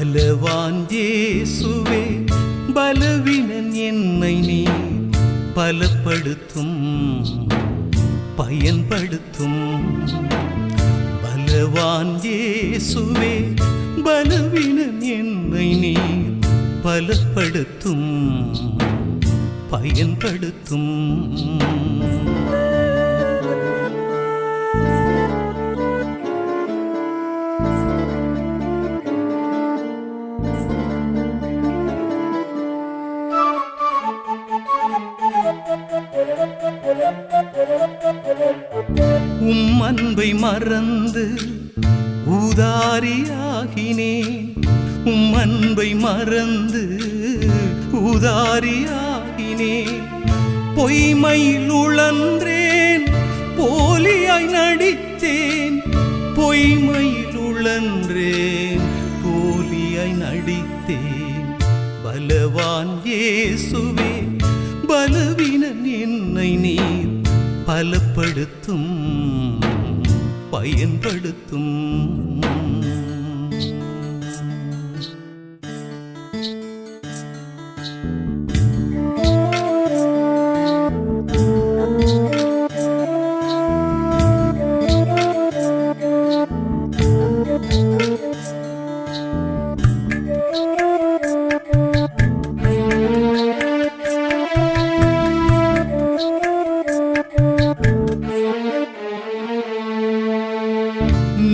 பலவான் இயேசுவே பலவீனன் என்னை நீ பலப்படுத்தும் பயன்படுத்தும். பலவான் இயேசுவே பலவீனன் என்னை நீ பலப்படுத்தும் பயன்படுத்தும். உம் அன்பை மறந்து உதாரியாகினேன் உம் அன்பை மறந்து உதாரியாகினேன் பொய்மையில் உழன்றேன் போலியாய் நடித்தேன். பொய்மையில் உழன்றேன் போலியாய் நடித்தேன். பலவான் இயேசுவே பலவீனன் என்னை நீர் பலப்படுத்தும். பயன்படுத்தும்.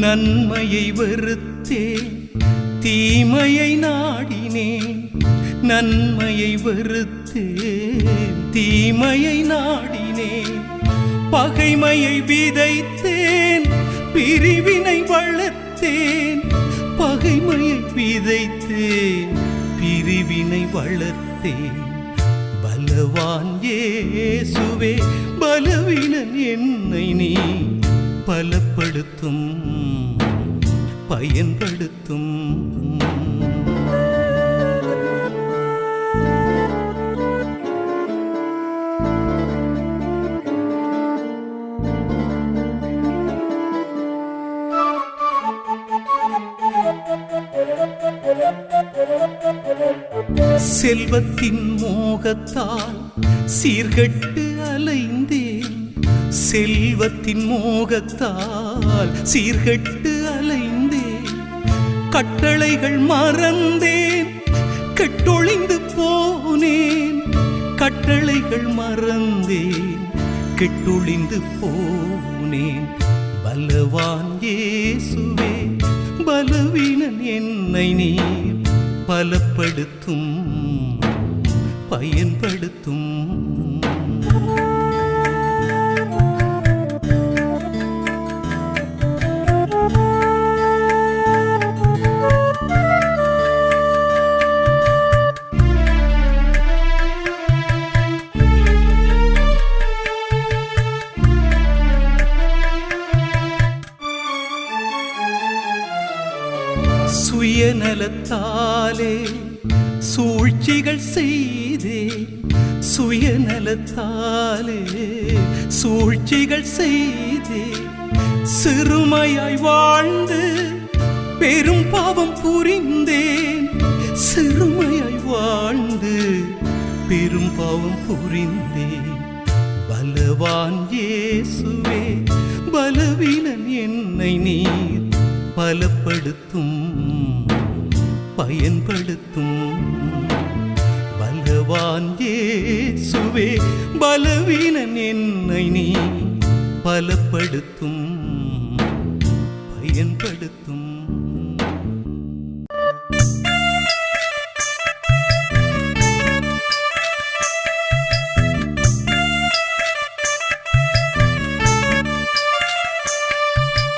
நன்மையை வெறுத்தேன் தீமையை நாடினேன் நன்மையை வெறுத்தேன் தீமையை நாடினேன் பகைமையை விதைத்தேன் பிரிவினை வளர்த்தேன். பகைமையை விதைத்தேன் பிரிவினை வளர்த்தேன். பலவான் இயேசுவே பலவீனன் என்னை நீ பலப்படுத்தும் பயன்படுத்தும். செல்வத்தின் மோகத்தால் சீர்கட்டு அலைந்தே செல்வத்தின் மோகத்தால் சீர்கட்டு அலைந்தேன். கட்டளைகள் மறந்தேன். கெட்டொழிந்து போனேன். கட்டளைகள் மறந்தேன். கெட்டொழிந்து போனேன். பலவான் இயேசுவே பலவீனன் என்னை நீர் பலப்படுத்தும் பயன்படுத்தும். சுயநலத்தாலே சூழ்ச்சிகள் செய்தே. சுயநலத்தாலே சூழ்ச்சிகள் செய்தே. சிறுமையாய் வாழ்ந்து பெரும் பாவம் புரிந்தேன். சிறுமையாய் வாழ்ந்து பெரும் பாவம் புரிந்தேன். பலவான் இயேசுவே பலவீனன் என்னை நீர் பலப்படுத்தும். பயன்படுத்தும் பலவான் ஏசுவே பலவீனன் என்னை நீ பலப்படுத்தும். பயன்படுத்தும்.